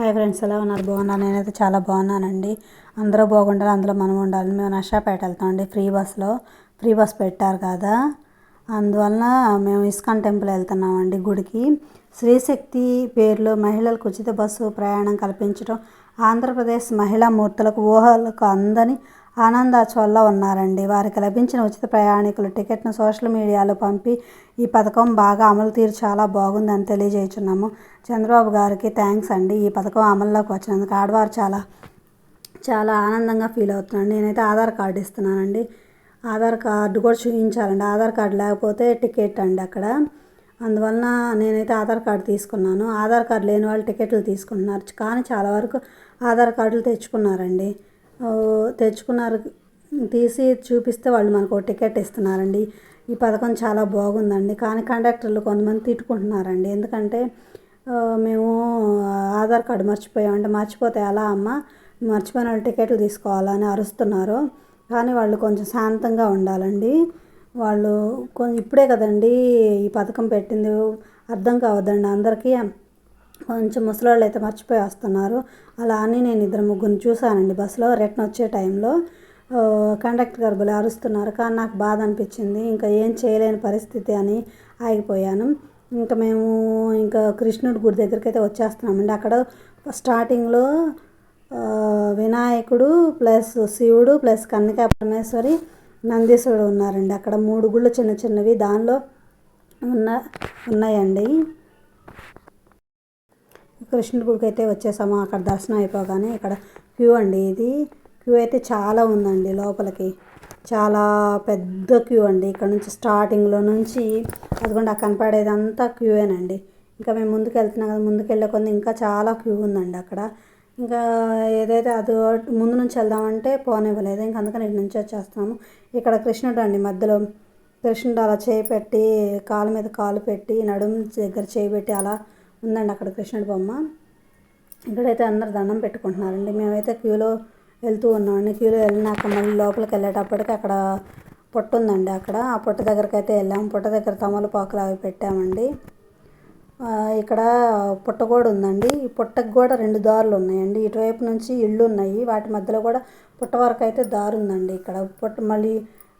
Hi friends ఎలా ఉన్నారు? బాగున్నాను నేనైతే చాలా బాగున్నానండి. అందరూ బాగుండాలి అందులో మనం ఉండాలి మేము నషాపేట వెళ్తామండి ఫ్రీ బస్లో ఫ్రీ బస్ పెట్టారు కదా. అందువలన మేము ఇస్కాన్ టెంపుల్ వెళ్తున్నామండి గుడికి. శ్రీశక్తి పేరులో మహిళలకు ఉచిత బస్సు ప్రయాణం కల్పించడం ఆంధ్రప్రదేశ్ మహిళా మూర్తులకు ఊహలకు అందని ఆనందాచోళ్ళ ఉన్నారండి. వారికి లభించిన ఉచిత ప్రయాణికుల టికెట్ను సోషల్ మీడియాలో పంపి ఈ పథకం బాగా అమలు తీరు చాలా బాగుందని తెలియజేస్తున్నాము చంద్రబాబు గారికి థ్యాంక్స్ అండి. ఈ పథకం అమల్లోకి వచ్చినందుకు ఆడవారు చాలా చాలా ఆనందంగా ఫీల్ అవుతున్నాను నేనైతే ఆధార్ కార్డు ఇస్తున్నానండి. ఆధార్ కార్డు కూడా చూపించాలండి. ఆధార్ కార్డు లేకపోతే టికెట్ అండి అక్కడ. అందువలన నేనైతే ఆధార్ కార్డు తీసుకున్నాను. ఆధార్ కార్డు లేని వాళ్ళు టికెట్లు తీసుకుంటున్నారు. కానీ చాలా వరకు ఆధార్ కార్డులు తెచ్చుకున్నారండి. తెచ్చుకున్నారు. తీసి చూపిస్తే వాళ్ళు మనకు ఒక టికెట్ ఇస్తున్నారండి. ఈ పథకం చాలా బాగుందండి. కానీ కండక్టర్లు కొంతమంది తిట్టుకుంటున్నారండి. ఎందుకంటే మేము ఆధార్ కార్డు మర్చిపోయామంటే మర్చిపోతే ఎలా అమ్మ? మర్చిపోయిన వాళ్ళు టికెట్లు తీసుకోవాలని అరుస్తున్నారు. కానీ వాళ్ళు కొంచెం శాంతంగా ఉండాలండి. వాళ్ళు కొంచెం ఇప్పుడే కదండి ఈ పథకం పెట్టింది. అర్థం కావద్దండి అందరికీ. కొంచెం ముసలోళ్ళు అయితే మర్చిపోయి వస్తున్నారు అలా అని నేను ఇద్దరు ముగ్గురిని చూశానండి బస్సులో. రిటర్న్ వచ్చే టైంలో కండక్టర్ గారు భలే అరుస్తున్నారు. కానీ నాకు బాధ అనిపించింది. ఇంకా ఏం చేయలేని పరిస్థితి అని ఆగిపోయాను. ఇంకా మేము ఇంకా కృష్ణుడి గుడి దగ్గరికి అయితే వచ్చేస్తున్నామండి. అక్కడ స్టార్టింగ్లో వినాయకుడు ప్లస్ శివుడు ప్లస్ కన్నికా పరమేశ్వరి నందీశ్వరుడు ఉన్నారండి. అక్కడ మూడు గుళ్ళు చిన్న చిన్నవి. దానిలో ఉన్న ఉన్నాయండి. కృష్ణుడి గుడికి అయితే వచ్చేసాము. అక్కడ దర్శనం అయిపోగానే ఇక్కడ క్యూ అండి ఇది. క్యూ అయితే చాలా ఉందండి లోపలికి. చాలా పెద్ద క్యూ అండి. ఇక్కడ నుంచి స్టార్టింగ్లో నుంచి అదిగోండి ఆ కనపడేదంతా క్యూయేనండి. ఇంకా మేము ముందుకు వెళ్తున్నాం కదా ముందుకు వెళ్ళే కొద్ది ఇంకా చాలా క్యూ ఉందండి అక్కడ. ఇంకా ఏదైతే అది ముందు నుంచి వెళ్దామంటే పోనివ్వలేదు. ఇంకా అందుకని ఇటు నుంచి వచ్చేస్తాము ఇక్కడ కృష్ణుడు అండి మధ్యలో. కృష్ణుడు అలా చేయి పెట్టి కాలు మీద కాలు పెట్టి నడుము దగ్గర చేయి పెట్టి అలా ఉందండి అక్కడ కృష్ణుడి బొమ్మ. ఇక్కడైతే అందరు దండం పెట్టుకుంటున్నారండి. మేమైతే క్యూలో వెళ్తూ ఉన్నామండి. క్యూలో వెళ్ళినాక మళ్ళీ లోపలికి వెళ్ళేటప్పటికి అక్కడ పుట్ట ఉందండి అక్కడ. ఆ పుట్ట దగ్గరికి అయితే వెళ్ళాము పుట్ట దగ్గర తమలపాకులు అవి పెట్టామండి. ఇక్కడ పుట్ట కూడా ఉందండి. ఈ పుట్టకు కూడా రెండు దారులు ఉన్నాయండి. ఇటువైపు నుంచి ఇళ్ళు ఉన్నాయి. వాటి మధ్యలో కూడా పుట్ట వరకు అయితే దారు ఉందండి ఇక్కడ. పుట్ట మళ్ళీ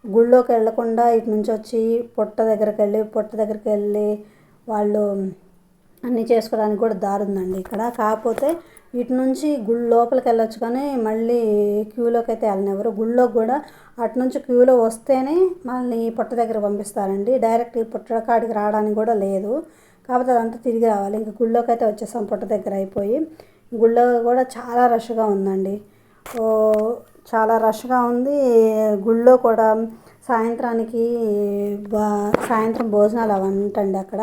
గుళ్ళోకి వెళ్ళకుండా ఇటు నుంచి వచ్చి పుట్ట దగ్గరికి వెళ్ళి పుట్ట దగ్గరికి వెళ్ళి వాళ్ళు అన్నీ చేసుకోవడానికి కూడా దారి ఉందండి ఇక్కడ. కాకపోతే ఇటు నుంచి గుడి లోపలికి వెళ్ళొచ్చు కానీ మళ్ళీ క్యూలోకి అయితే వెళ్ళనివ్వరు గుళ్ళోకి కూడా అటు నుంచి క్యూలో వస్తేనే మళ్ళీ పుట్ట దగ్గర పంపిస్తారండి. డైరెక్ట్ పుట్టకాడికి రావడానికి కూడా లేదు. కాకపోతే అదంతా తిరిగి రావాలి. ఇంకా గుళ్ళోకి అయితే వచ్చేసాం పుట్ట దగ్గర అయిపోయి. గుళ్ళో కూడా చాలా రష్గా ఉందండి. చాలా రష్గా ఉంది. గుళ్ళో కూడా సాయంత్రానికి బా సాయంత్రం భోజనాలు అవంటండి అక్కడ.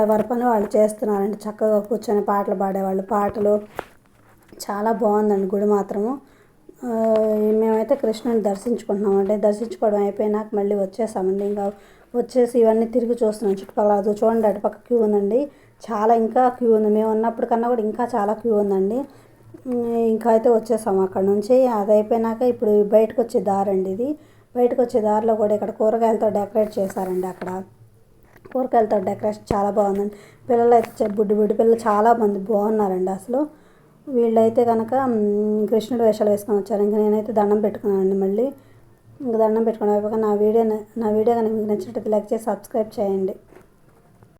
ఎవరి పని వాళ్ళు చేస్తున్నారండి. చక్కగా కూర్చొని పాటలు పాడేవాళ్ళు. పాటలు చాలా బాగుందండి గుడి మాత్రము. మేమైతే కృష్ణుని దర్శించుకుంటున్నామండి దర్శించుకోవడం అయిపోయినాక మళ్ళీ వచ్చేసామండి. ఇంకా వచ్చేసి ఇవన్నీ తిరిగి చూస్తున్నాం. చుట్టుపక్కల అది చూడండి అటు పక్క క్యూ ఉందండి. చాలా ఇంకా క్యూ ఉంది. మేము ఉన్నప్పుడు కన్నా కూడా ఇంకా చాలా క్యూ ఉందండి. ఇంకా అయితే వచ్చేసాము అక్కడ నుంచి. అది అయిపోయినాక ఇప్పుడు బయటకు వచ్చే దారండి ఇది. బయటకు వచ్చే దారిలో కూడా ఇక్కడ కూరగాయలతో డెకరేట్ చేశారండి అక్కడ. కూరగాయలతో డెకరేషన్ చాలా బాగుందండి. పిల్లలు అయితే బుడ్డి బుడ్డి పిల్లలు చాలా మంది బాగున్నారండి అసలు. వీళ్ళైతే కనుక కృష్ణుడు వేషాలు వేసుకొని వచ్చారు. ఇంకా నేనైతే దండం పెట్టుకున్నానండి మళ్ళీ. ఇంకా దండం పెట్టుకుని నా వీడియో నా వీడియో కనుక మీకు నచ్చినట్టు లైక్ చేసి సబ్స్క్రైబ్ చేయండి.